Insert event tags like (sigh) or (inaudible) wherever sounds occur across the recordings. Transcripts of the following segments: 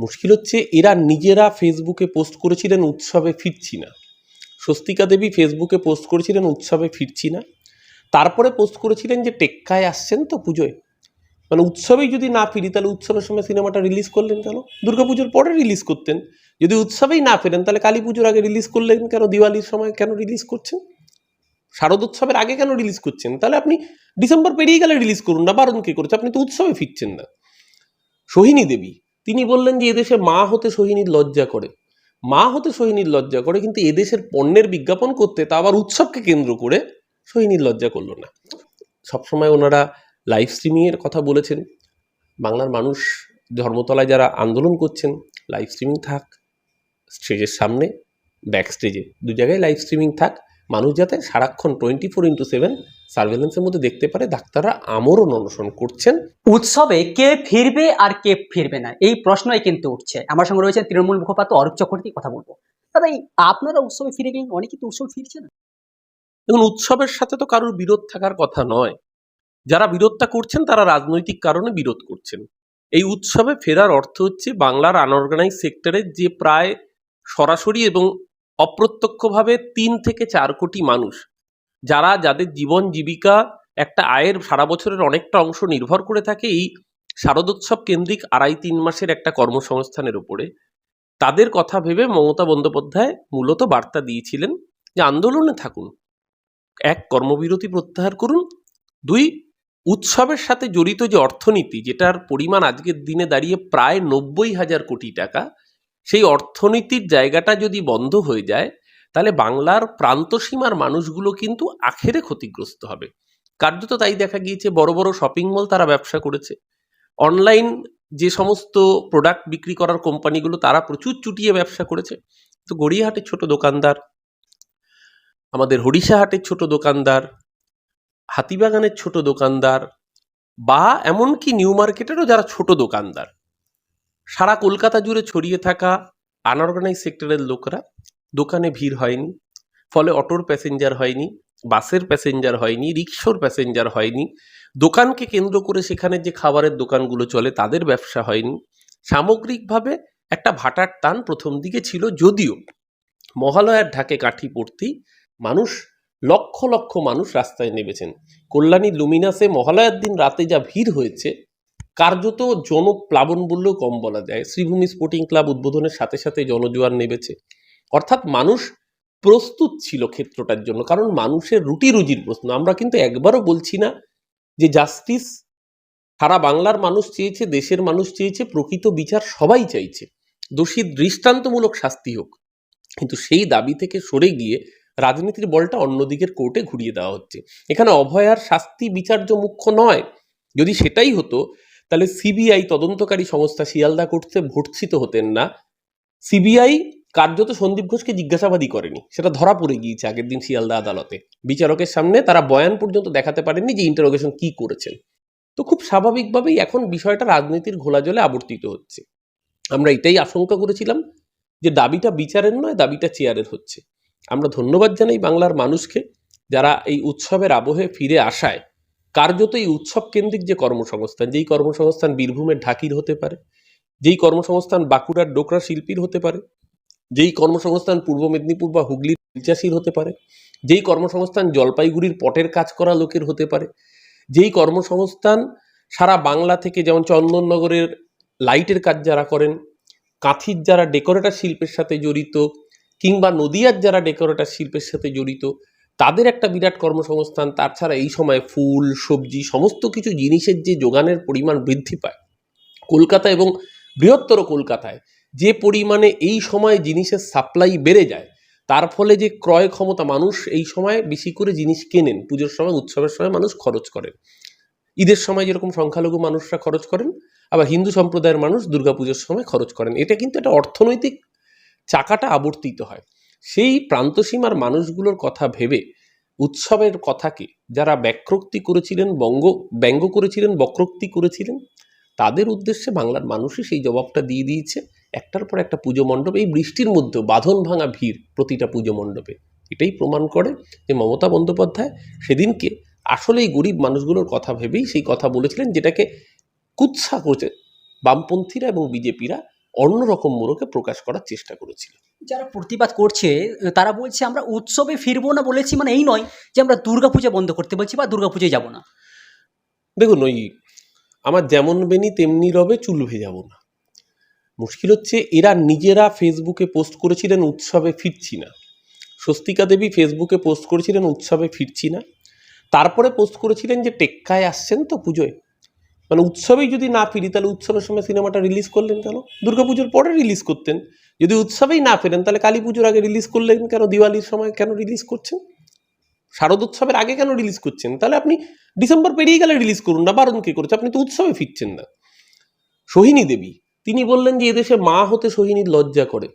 মুশকিল হচ্ছে এরা নিজেরা ফেসবুকে পোস্ট করেছিলেন, উৎসবে ফিরছি না। স্বস্তিকা দেবী ফেসবুকে পোস্ট করেছিলেন, উৎসবে ফিরছি না। তারপরে পোস্ট করেছিলেন যে টেক্কায় আসছেন তো পুজোয়। মানে উৎসবেই যদি না ফিরি, তাহলে উৎসবের সময় সিনেমাটা রিলিজ করলেন কেন? দুর্গাপুজোর পরে রিলিজ করতেন। যদি উৎসবেই না ফেরেন, তাহলে কালী পুজোর আগে রিলিজ করলেন কেন? দিওয়ালির সময় কেন রিলিজ করছেন? শারদোৎসবের আগে কেন রিলিজ করছেন? তাহলে আপনি ডিসেম্বর পেরিয়ে গেলে রিলিজ করুন না, বারণ কে করেছে? আপনি তো উৎসবে ফিরছেন না। সোহিনী দেবী তিনি বললেন যে এদেশে মা হতে সোহিনীর লজ্জা করে। মা হতে সোহিনীর লজ্জা করে, কিন্তু এদেশের পণ্যের বিজ্ঞাপন করতে তা আবার উৎসবকে কেন্দ্র করে সোহিনীর লজ্জা করল না। সবসময় ওনারা লাইভ স্ট্রিমিংয়ের কথা বলেছেন। বাংলার মানুষ ধর্মতলায় যারা আন্দোলন করছেন লাইভ স্ট্রিমিং থাক স্টেজের সামনে ব্যাক স্টেজে দু জায়গায় লাইভ স্ট্রিমিং থাক মানুষ যাতে সারাক্ষণ টোয়েন্টি ফোর ইন্টু সেভেন সার্ভেলেন্সের মধ্যে দেখতে পারে ডাক্তাররা আমরণ অনশন করছেন। উৎসবে কে ফিরবে আর কে ফিরবে না এই প্রশ্নই কিন্তু উঠছে। আমার সঙ্গে রয়েছে তৃণমূল মুখপাত্র অরূপ চক্রবর্তী কথা বলব। দাদা আপনারা উৎসবে ফিরে গেলেন অনেকে তো উৎসব ফিরছে না। এবং উৎসবের সাথে তো কারোর বিরোধ থাকার কথা নয়। যারা বিরোধটা করছেন তারা রাজনৈতিক কারণে বিরোধ করছেন। এই উৎসবে ফেরার অর্থ হচ্ছে বাংলার আনঅর্গানাইজ সেক্টরের যে প্রায় সরাসরি এবং অপ্রত্যক্ষভাবে তিন থেকে চার কোটি মানুষ, যারা যাদের জীবন জীবিকা একটা আয়ের সারা বছরের অনেকটা অংশ নির্ভর করে থাকে এই শারদোৎসব কেন্দ্রিক আড়াই তিন মাসের একটা কর্মসংস্থানের উপরে। তাদের কথা ভেবে মমতা বন্দ্যোপাধ্যায় মূলত বার্তা দিয়েছিলেন যে, আন্দোলনে থাকুন। এক, কর্মবিরতি প্রত্যাহার করুন। দুই, উৎসবের সাথে জড়িত যে অর্থনীতি, যেটার পরিমাণ আজকের দিনে দাঁড়িয়ে প্রায় নব্বই হাজার কোটি টাকা সেই অর্থনীতির জায়গাটা যদি বন্ধ হয়ে যায়, তাহলে বাংলার প্রান্তসীমার মানুষগুলো কিন্তু আখেরে ক্ষতিগ্রস্ত হবে। কার্যত তাই দেখা গিয়েছে, বড় বড় শপিং মল তারা ব্যবসা করেছে। অনলাইন যে সমস্ত প্রোডাক্ট বিক্রি করার কোম্পানিগুলো, তারা প্রচুর চুটিয়ে ব্যবসা করেছে। তো গড়িয়াহাটের ছোট দোকানদার, আমাদের হরিষাহাটের ছোট দোকানদার, হাতিবাগানের ছোট দোকানদার, বা এমনকি নিউ মার্কেটেরও যারা ছোট দোকানদার সারা কলকাতা জুড়ে ছড়িয়ে থাকা আনঅর্গানাইজ সেক্টরের লোকরা দোকানে ভিড় হয়নি, ফলে অটোর প্যাসেঞ্জার হয়নি, বাসের প্যাসেঞ্জার হয়নি রিক্সোর প্যাসেঞ্জার হয়নি, দোকানকে কেন্দ্র করে সেখানে যে খাবারের দোকানগুলো চলে তাদের ব্যবসা হয়নি। সামগ্রিকভাবে একটা ভাটার টান প্রথম দিকে ছিল যদিও মহালয়ার ঢাকে কাঠি পড়তেই মানুষ, লক্ষ লক্ষ মানুষ রাস্তায় নেমেছেন। কল্যাণী, লুমিনাসে মহালয়ার দিন রাতে যা ভিড় হয়েছে কার্যত জনপ্লাবন বললেও কম বলা যায়। শ্রীভূমি স্পোর্টিং ক্লাব উদ্বোধনের সাথে সাথে জনজোয়ার নেমেছে। অর্থাৎ মানুষ প্রস্তুত ছিল ক্ষেত্রটার জন্য, কারণ মানুষের রুটি রুজির প্রশ্ন। আমরা কিন্তু একবারও বলছি না যে জাস্টিস সারা বাংলার মানুষ চেয়েছে, দেশের মানুষ চেয়েছে, প্রকৃত বিচার সবাই চাইছে। দোষী দৃষ্টান্তমূলক শাস্তি হোক। কিন্তু সেই দাবি থেকে সরে গিয়ে রাজনীতির বলটা অন্যদিকের কোর্টে ঘুরিয়ে দেওয়া হচ্ছে। এখানে অভয়ার শাস্তি বিচার্য মুখ্য নয়। যদি সেটাই হতো তাহলে সিবিআই তদন্তকারী সংস্থা শিয়ালদা কোর্টে ভর্ৎসিত হতেন না। সিবিআই কার্যত সন্দীপ ঘোষকে জিজ্ঞাসাবাদই করেনি। সেটা ধরা পড়ে গিয়েছে আগের দিন শিয়ালদা আদালতে। বিচারকের সামনে তারা বয়ান পর্যন্ত দেখাতে পারেননি যে ইন্টারোগেশন কি করেছেন। তো খুব স্বাভাবিকভাবেই এখন বিষয়টা রাজনীতির ঘোলা জলে আবর্তিত হচ্ছে। আমরা এটাই আশঙ্কা করেছিলাম যে দাবিটা বিচারের নয়, দাবিটা চেয়ারের হচ্ছে। আমরা ধন্যবাদ জানাই বাংলার মানুষকে যারা এই উৎসবের আবহে ফিরে আসায়। কার্যত এই উৎসব কেন্দ্রিক যে কর্মসংস্থান, যেই কর্মসংস্থান বীরভূমের ঢাকির হতে পারে, যেই কর্মসংস্থান বাঁকুড়ার ডোকরা শিল্পীর হতে পারে, যেই কর্মসংস্থান পূর্ব মেদিনীপুর বা হুগলির চাষির হতে পারে, যেই কর্মসংস্থান জলপাইগুড়ির পটের কাজ করা লোকের হতে পারে, যেই কর্মসংস্থান সারা বাংলা থেকে যেমন চন্দননগরের লাইটের কাজ যারা করেন, কাঁথির যারা ডেকোরেটর শিল্পের সাথে জড়িত কিংবা নদিয়ার যারা ডেকোরেটর শিল্পের সাথে জড়িত তাদের একটা বিরাট কর্মসংস্থান তাছাড়া এই সময় ফুল, সবজি, সমস্ত কিছু জিনিসের যে যোগানের পরিমাণ বৃদ্ধি পায়, কলকাতা এবং বৃহত্তর কলকাতায় যে পরিমাণে এই সময় জিনিসের সাপ্লাই বেড়ে যায়, তার ফলে যে ক্রয় ক্ষমতা মানুষ এই সময় বেশি করে জিনিস কেনেন, পুজোর সময়, উৎসবের সময় মানুষ খরচ করেন। ঈদের সময় যেরকম সংখ্যালঘু মানুষরা খরচ করেন, আবার হিন্দু সম্প্রদায়ের মানুষ দুর্গাপুজোর সময় খরচ করেন। এটা কিন্তু একটা অর্থনৈতিক চাকাটা আবর্তিত হয়। সেই প্রান্তসীমার মানুষগুলোর কথা ভেবে উৎসবের কথাকে যারা ব্যাক্রোক্তি করেছিলেন, বঙ্গ, ব্যঙ্গ করেছিলেন, বক্রোক্তি করেছিলেন, তাদের উদ্দেশ্যে বাংলার মানুষই সেই জবাবটা দিয়ে দিয়েছে। একটার পর একটা পুজো মণ্ডপ, এই বৃষ্টির মধ্যেও বাঁধন ভাঙা ভিড় প্রতিটা পুজো মণ্ডপে। এটাই প্রমাণ করে যে মমতা বন্দ্যোপাধ্যায় সেদিনকে আসলেই গরিব মানুষগুলোর কথা ভেবেই সেই কথা বলেছিলেন, যেটাকে কুৎসা করছে বামপন্থীরা এবং বিজেপিরা অন্যরকম মোড়কে প্রকাশ করার চেষ্টা করেছিল। যারা প্রতিবাদ করছে তারা বলছে, আমরা উৎসবে ফিরবো না, বলেছি মানে এই নয় যে আমরা দুর্গাপূজা বন্ধ করতে বলছি বা দুর্গাপূজায় যাব না। দেখুন, ওই আমার যেমন বেনি, তেমনি রবে চুল ভেজাবো না। মুশকিল হচ্ছে, এরা নিজেরা ফেসবুকে পোস্ট করেছিলেন, উৎসবে ফিরছি না। স্বস্তিকা দেবী ফেসবুকে পোস্ট করেছিলেন, উৎসবে ফিরছি না। তারপরে পোস্ট করেছিলেন যে টেক্কায় আসছেন তো পুজোয়। মানে উৎসবেই যদি না ফিরি, তাহলে উৎসবের সময় সিনেমাটা রিলিজ করলেন কেন? দুর্গাপুজোর পরে রিলিজ করতেন। যদি উৎসবেই না ফেরেন, তাহলে কালী পুজোর আগে রিলিজ করলেন কেন? দিওয়ালির সময় কেন রিলিজ করছেন? শারদোৎসবের আগে কেন রিলিজ করছেন? তাহলে আপনি ডিসেম্বর পেরিয়ে গেলে রিলিজ করুন না, বারণ কে করেছে? আপনি তো উৎসবে ফিরছেন না। সোহিনী দেবী, তিনি বললেন যে এদেশে মা হতে সোহিনীর লজ্জা করে।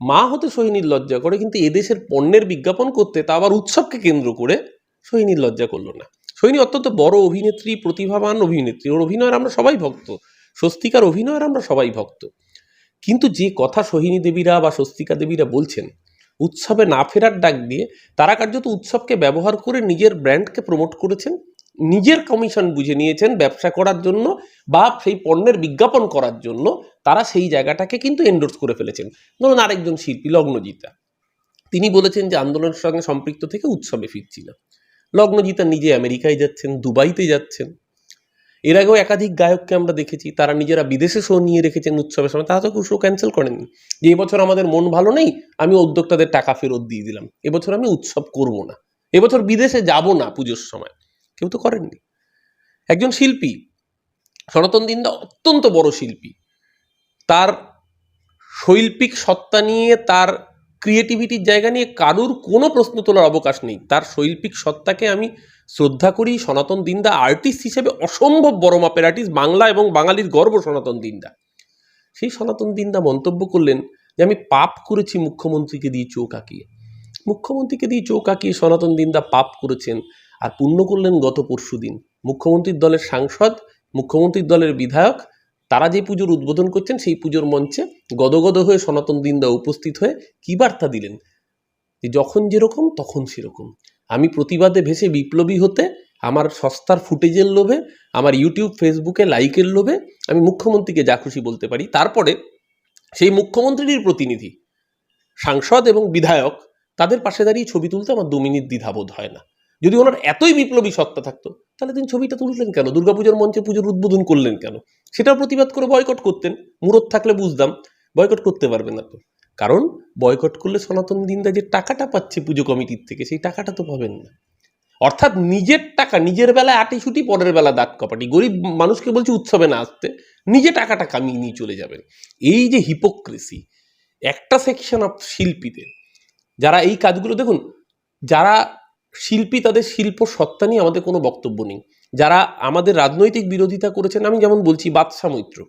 মা হতে সোহিনীর লজ্জা করে, কিন্তু এদেশের পণ্যের বিজ্ঞাপন করতে তা আবার উৎসবকে কেন্দ্র করে সোহিনীর লজ্জা করল না। সোহিনী অত্যন্ত বড় অভিনেত্রী, প্রতিভাবান অভিনেত্রী। ওর অভিনয়ের আমরা সবাই ভক্ত। স্বস্তিকার অভিনয়ের আমরা সবাই ভক্ত। কিন্তু যে কথা সোহিনী দেবীরা বা স্বস্তিকা দেবীরা বলছেন, উৎসবে না ফেরার ডাক দিয়ে তারা কার্যত উৎসবকে ব্যবহার করে নিজের ব্র্যান্ডকে প্রমোট করেছেন, নিজের কমিশন বুঝে নিয়েছেন ব্যবসা করার জন্য বা সেই পণ্যের বিজ্ঞাপন করার জন্য তারা সেই জায়গাটাকে কিন্তু এন্ডোর্স করে ফেলেছেন। ধরুন আরেকজন শিল্পী লগ্নজিতা তিনি বলেছেন যে আন্দোলনের সঙ্গে সম্পৃক্ত থেকে উৎসবে ফিরছি না। লগ্নজিতা নিজে আমেরিকায় যাচ্ছেন, দুবাইতে যাচ্ছেন। এর আগেও একাধিক গায়ককে আমরা দেখেছি, তারা নিজেরা বিদেশে শো নিয়ে রেখেছেন উৎসবের সময়, তারা তো শো ক্যান্সেল করেননি। যে এবছর আমাদের মন ভালো নেই, আমি উদ্যোক্তাদের টাকা ফেরত দিয়ে দিলাম। এবছর আমি উৎসব করব না। এবছর বিদেশে যাব না পুজোর সময়। কেউ তো করেননি। একজন শিল্পী, সনাতন দিন্দা অত্যন্ত বড় শিল্পী। তার শৈল্পিক সত্তা নিয়ে তার ক্রিয়েটিভিটির জায়গা নিয়ে কারুর কোনো প্রশ্ন তোলার অবকাশ নেই। তার শৈল্পিক সত্তাকে আমি শ্রদ্ধা করি সনাতন দিন্দা আর্টিস্ট হিসেবে অসম্ভব বড় মাপের আর্টিস্ট বাংলা এবং বাঙালির গর্ব সনাতন দিন্দা। সেই সনাতন দিন্দা মন্তব্য করলেন যে, আমি পাপ করেছি মুখ্যমন্ত্রীকে দিয়ে চোখ আঁকিয়ে। মুখ্যমন্ত্রীকে দিয়ে চোখ আঁকিয়ে সনাতন দিন্দা পাপ করেছেন আর পুণ্য করলেন গত পরশু দিন মুখ্যমন্ত্রীর দলের সাংসদ, মুখ্যমন্ত্রীর দলের বিধায়ক তারা যে পুজোর উদ্বোধন করছেন, সেই পুজোর মঞ্চে গদগদ হয়ে সনাতন দিন্দা উপস্থিত হয়ে কী বার্তা দিলেন? যে যখন যেরকম, তখন সেরকম। আমি প্রতিবাদে ভেসে বিপ্লবী হতে, আমার সস্তার ফুটেজের লোভে, আমার ইউটিউব, ফেসবুকে লাইকের লোভে আমি মুখ্যমন্ত্রীকে যা খুশি বলতে পারি। তারপরে সেই মুখ্যমন্ত্রীর প্রতিনিধি, সাংসদ এবং বিধায়ক, তাদের পাশে দাঁড়িয়ে ছবি তুলতে আমার দু মিনিট দ্বিধাবোধ হয় না। যদি ওনার এতই বিপ্লবী সত্তা থাকতো, তাহলে তিনি ছবিটা তুলতেন কেন? দুর্গাপুজোর মঞ্চে পুজোর উদ্বোধন করলেন কেন? সেটাও প্রতিবাদ করে বয়কট করতেন। মুরত থাকলে বুঝতাম বয়কট করতে পারবেন না তো। কারণ বয়কট করলে সনাতন দিনদা যে টাকাটা পাচ্ছে পুজো কমিটির থেকে, সেই টাকাটা তো পাবেন না। অর্থাৎ নিজের টাকা, নিজের বেলায় আটি ছুটি, পরের বেলা দাঁত কপাটি। গরিব মানুষকে বলছে উৎসবে না আসতে, নিজে টাকাটা কামিয়ে নিয়ে চলে যাবেন। এই যে হিপোক্রেসি একটা সেকশন অফ শিল্পীদের, যারা এই কাজগুলো, দেখুন, যারা শিল্পী তাদের শিল্প সত্তা নিয়ে আমাদের কোনো বক্তব্য নেই। যারা আমাদের রাজনৈতিক বিরোধিতা করেছেন, আমি যেমন বলছি বাদশাহ মৈত্র।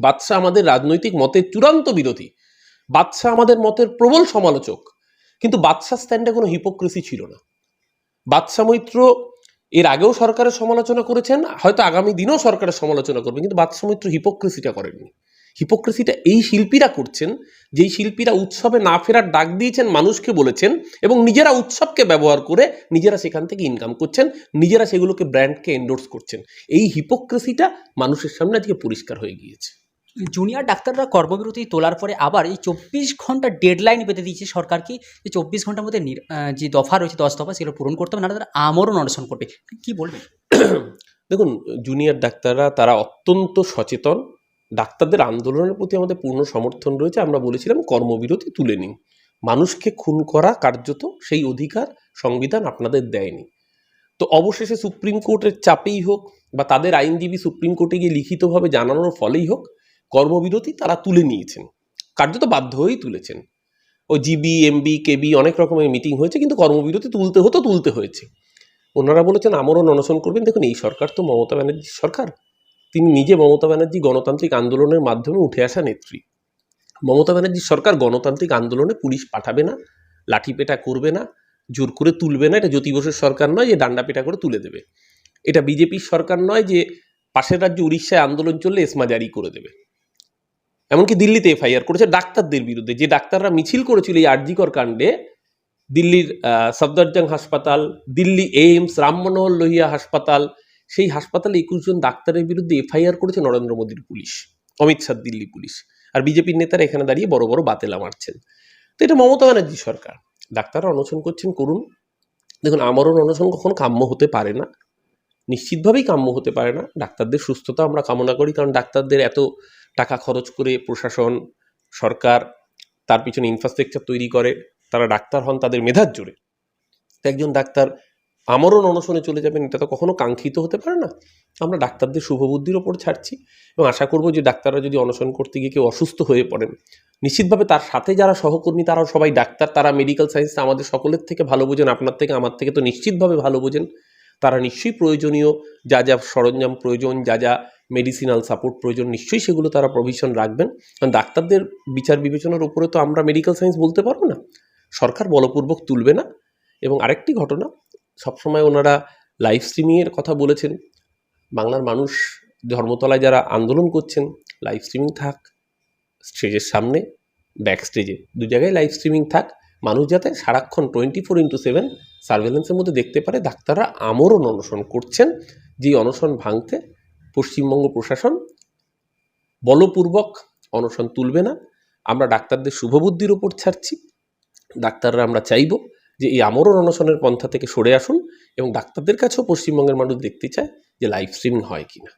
বাদশাহ আমাদের রাজনৈতিক মতের চূড়ান্ত বিরোধী। বাদশাহ আমাদের মতের প্রবল সমালোচক। কিন্তু বাদশাহ স্ট্যান্ডে কোনো হিপোক্রেসি ছিল না। বাদশাহ মৈত্র এর আগেও সরকারের সমালোচনা করেছেন, হয়তো আগামী দিনেও সরকারের সমালোচনা করবেন, কিন্তু বাদশাহ মৈত্র হিপোক্রেসিটা করেননি। হিপোক্রেসিটা এই শিল্পীরা করছেন যেই শিল্পীরা উৎসবে না ফেরার ডাক দিয়েছেন মানুষকে বলেছেন এবং নিজেরা উৎসবকে ব্যবহার করে নিজেরা সেখান থেকে ইনকাম করছেন নিজেরা সেগুলোকে ব্র্যান্ডকে এন্ডোর্স করছেন। এই হিপোক্রেসিটা মানুষের সামনে আজকে পরিষ্কার হয়ে গিয়েছে। জুনিয়র ডাক্তাররা কর্মবিরতি তোলার পরে আবার এই চব্বিশ ঘণ্টা ডেডলাইন বেঁধে দিয়েছে সরকারকে যে চব্বিশ ঘণ্টার মধ্যে যে দফা রয়েছে দশ দফা সেগুলো পূরণ করতে হবে না তারা আমরও অনশন করবে। কি বলবেন? (coughs) দেখুন জুনিয়র ডাক্তাররা তারা অত্যন্ত সচেতন ডাক্তারদের আন্দোলনের প্রতি আমাদের পূর্ণ সমর্থন রয়েছে, আমরা বলেছিলাম কর্মবিরতি তুলে নিন। মানুষকে খুন করা কার্যত সেই অধিকার, সংবিধান আপনাদের দেয়নি। তো অবশেষে সুপ্রিম কোর্টের চাপেই হোক বা তাদের আইনজীবী সুপ্রিম কোর্টে গিয়ে লিখিতভাবে জানানোর ফলেই হোক, কর্মবিরতি তারা তুলে নিয়েছেন। কার্যত বাধ্য হয়েই তুলেছেন। ও জিবি, এমবি, কেবি অনেক রকমের মিটিং হয়েছে, কিন্তু কর্মবিরতি তুলতে হতো, তুলতে হয়েছে। ওনারা বলেছেন আমরও অনশন করবেন। দেখুন, এই সরকার তো মমতা ব্যানার্জির সরকার। তিনি নিজে মমতা ব্যানার্জি গণতান্ত্রিক আন্দোলনের মাধ্যমে উঠে আসা নেত্রী। মমতা ব্যানার্জির সরকার গণতান্ত্রিক আন্দোলনে পুলিশ পাঠাবে না, লাঠিপেটা করবে না, জোর করে তুলবে না, এটা জ্যোতি বসুর সরকার নয় যে ডান্ডা পেটা করে তুলে দেবে। এটা বিজেপির সরকার নয় যে পাশের রাজ্য উড়িষ্যায় আন্দোলন চললে এসমা জারি করে দেবে। এমনকি দিল্লিতে এফআইআর করেছে ডাক্তারদের বিরুদ্ধে। যে ডাক্তাররা মিছিল করেছিল এই আরজিকর কাণ্ডে, দিল্লির সফদরজং হাসপাতাল, দিল্লি এইমস রাম মনোহর লোহিয়া হাসপাতাল সেই হাসপাতালে একুশ জন ডাক্তারের বিরুদ্ধে এফআইআর করেছে নরেন্দ্র মোদীর পুলিশ। অমিত শাহ, দিল্লি পুলিশ। আর বিজেপির নেতারা এখানে দাঁড়িয়ে বড় বড় বাতেলা মারছেন। তো এটা মমতা ব্যানার্জি সরকার। ডাক্তাররা অনশন করছেন, করুন। দেখুন আমারও অনশন কখনো কাম্য হতে পারে না। নিশ্চিতভাবেই কাম্য হতে পারে না। ডাক্তারদের সুস্থতা আমরা কামনা করি, কারণ ডাক্তারদের এত টাকা খরচ করে প্রশাসন, সরকার, তার পিছনে ইনফ্রাস্ট্রাকচার তৈরি করে, তারা ডাক্তার হন, তাদের মেধার জোরে। একজন ডাক্তার আমরণ অনশনে চলে যাবেন, এটা তো কখনো কাঙ্ক্ষিত হতে পারে না। আমরা ডাক্তারদের শুভবুদ্ধির ওপর ছাড়ছি এবং আশা করব যে ডাক্তাররা যদি অনশন করতে গিয়ে কেউ অসুস্থ হয়ে পড়েন, নিশ্চিতভাবে তার সাথে যারা সহকর্মী, তারাও সবাই ডাক্তার, তারা মেডিকেল সায়েন্স আমাদের সকলের থেকে ভালো বোঝেন, আপনার থেকে, আমার থেকে তো নিশ্চিতভাবে ভালো বোঝেন। তারা নিশ্চয়ই প্রয়োজনীয়, যা যা সরঞ্জাম প্রয়োজন, যা যা মেডিসিনাল সাপোর্ট প্রয়োজন, নিশ্চয়ই সেগুলো তারা প্রভিশন রাখবেন। কারণ ডাক্তারদের বিচার বিবেচনার উপরে তো আমরা মেডিকেল সায়েন্স বলতে পারব না। সরকার বলপূর্বক তুলবে না। এবং আরেকটি ঘটনা সবসময় ওনারা লাইভ স্ট্রিমিংয়ের কথা বলেছেন। বাংলার মানুষ ধর্মতলায় যারা আন্দোলন করছেন লাইভ স্ট্রিমিং থাক স্টেজের সামনে ব্যাক স্টেজে দু জায়গায় লাইভ স্ট্রিমিং থাক, মানুষ যাতে সারাক্ষণ টোয়েন্টি ফোর ইন্টু সেভেন সার্ভেলেন্সের মধ্যে দেখতে পারে, ডাক্তাররা আমরণ অনশন করছেন যেই অনশন ভাঙতে পশ্চিমবঙ্গ প্রশাসন বলপূর্বক অনশন তুলবে না। আমরা ডাক্তারদের শুভবুদ্ধির ওপর ছাড়ছি, ডাক্তাররা আমরা চাইব যে এই আমরণ অনশনের পন্থা থেকে সরে আসুন এবং ডাক্তারদের কাছেও পশ্চিমবঙ্গের মানুষ দেখতে চায় যে লাইভ স্ট্রিমিং হয় কিনা।